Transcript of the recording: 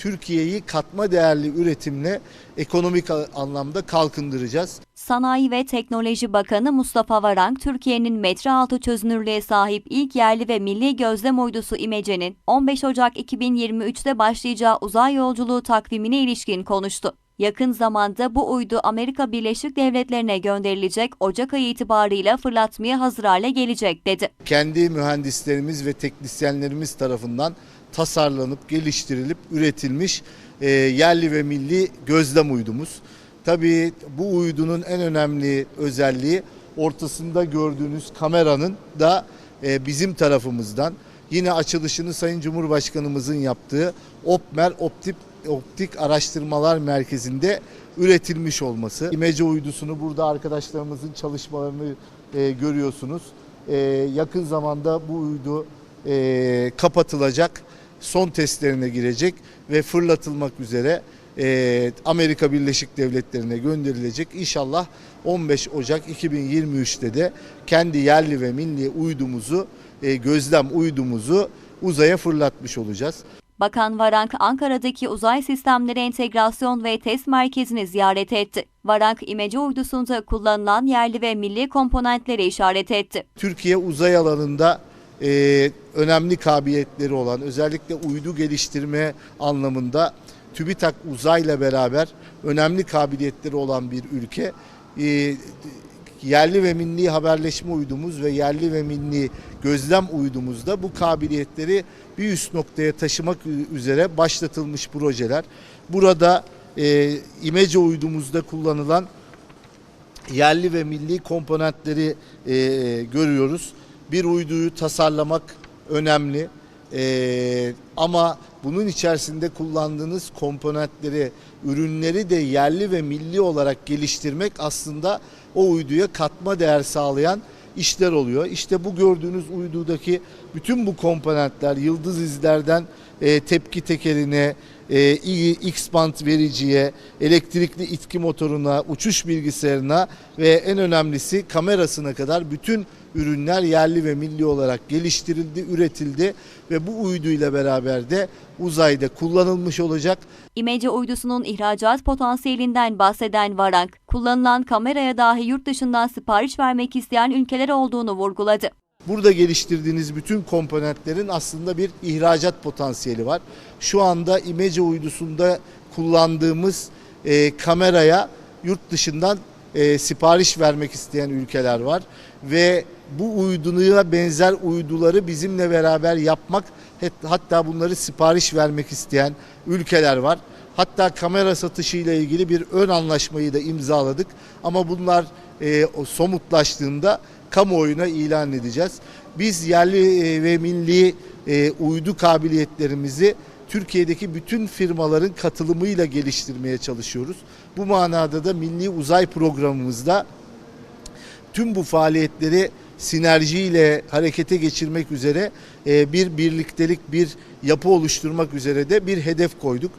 Türkiye'yi katma değerli üretimle ekonomik anlamda kalkındıracağız. Sanayi ve Teknoloji Bakanı Mustafa Varank, Türkiye'nin metre altı çözünürlüğe sahip ilk yerli ve milli gözlem uydusu İmece'nin 15 Ocak 2023'te başlayacağı uzay yolculuğu takvimine ilişkin konuştu. Yakın zamanda bu uydu Amerika Birleşik Devletleri'ne gönderilecek Ocak ayı itibarıyla fırlatmaya hazır hale gelecek dedi. Kendi mühendislerimiz ve teknisyenlerimiz tarafından tasarlanıp, geliştirilip, üretilmiş e, yerli ve milli gözlem uydumuz. Tabii bu uydunun en önemli özelliği ortasında gördüğünüz kameranın da e, bizim tarafımızdan yine açılışını Sayın Cumhurbaşkanımızın yaptığı OPMER Optik Optik Araştırmalar Merkezi'nde üretilmiş olması. İmece uydusunu burada arkadaşlarımızın çalışmalarını e, görüyorsunuz. E, yakın zamanda bu uydu e, kapatılacak, son testlerine girecek ve fırlatılmak üzere e, Amerika Birleşik Devletleri'ne gönderilecek. İnşallah 15 Ocak 2023'te de kendi yerli ve milli uydumuzu, e, gözlem uydumuzu uzaya fırlatmış olacağız. Bakan Varank, Ankara'daki Uzay Sistemleri Entegrasyon ve Test Merkezi'ni ziyaret etti. Varank, İmece uydusunda kullanılan yerli ve milli komponentleri işaret etti. Türkiye uzay alanında e, önemli kabiliyetleri olan özellikle uydu geliştirme anlamında TÜBİTAK uzayla beraber önemli kabiliyetleri olan bir ülke. E, yerli ve milli haberleşme uydumuz ve yerli ve milli gözlem uydumuzda bu kabiliyetleri bir üst noktaya taşımak üzere başlatılmış projeler. Burada e, İmece uydumuzda kullanılan yerli ve milli komponentleri e, görüyoruz. Bir uyduyu tasarlamak önemli. E, ama bunun içerisinde kullandığınız komponentleri, ürünleri de yerli ve milli olarak geliştirmek aslında o uyduya katma değer sağlayan işler oluyor. İşte bu gördüğünüz uydudaki bütün bu komponentler yıldız izlerden e, tepki tekerine, e, X-band vericiye, elektrikli itki motoruna, uçuş bilgisayarına ve en önemlisi kamerasına kadar bütün ürünler yerli ve milli olarak geliştirildi, üretildi ve bu uyduyla beraber de uzayda kullanılmış olacak. İmece uydusunun ihracat potansiyelinden bahseden Varank, kullanılan kameraya dahi yurt dışından sipariş vermek isteyen ülkeler olduğunu vurguladı. Burada geliştirdiğiniz bütün komponentlerin aslında bir ihracat potansiyeli var. Şu anda İmece uydusunda kullandığımız e, kameraya yurt dışından e, sipariş vermek isteyen ülkeler var ve bu uyduya benzer uyduları bizimle beraber yapmak hatta bunları sipariş vermek isteyen ülkeler var. Hatta kamera satışıyla ilgili bir ön anlaşmayı da imzaladık ama bunlar e, somutlaştığında kamuoyuna ilan edeceğiz. Biz yerli e, ve milli e, uydu kabiliyetlerimizi Türkiye'deki bütün firmaların katılımıyla geliştirmeye çalışıyoruz. Bu manada da Milli Uzay Programımızda tüm bu faaliyetleri sinerjiyle harekete geçirmek üzere e, bir birliktelik, bir yapı oluşturmak üzere de bir hedef koyduk.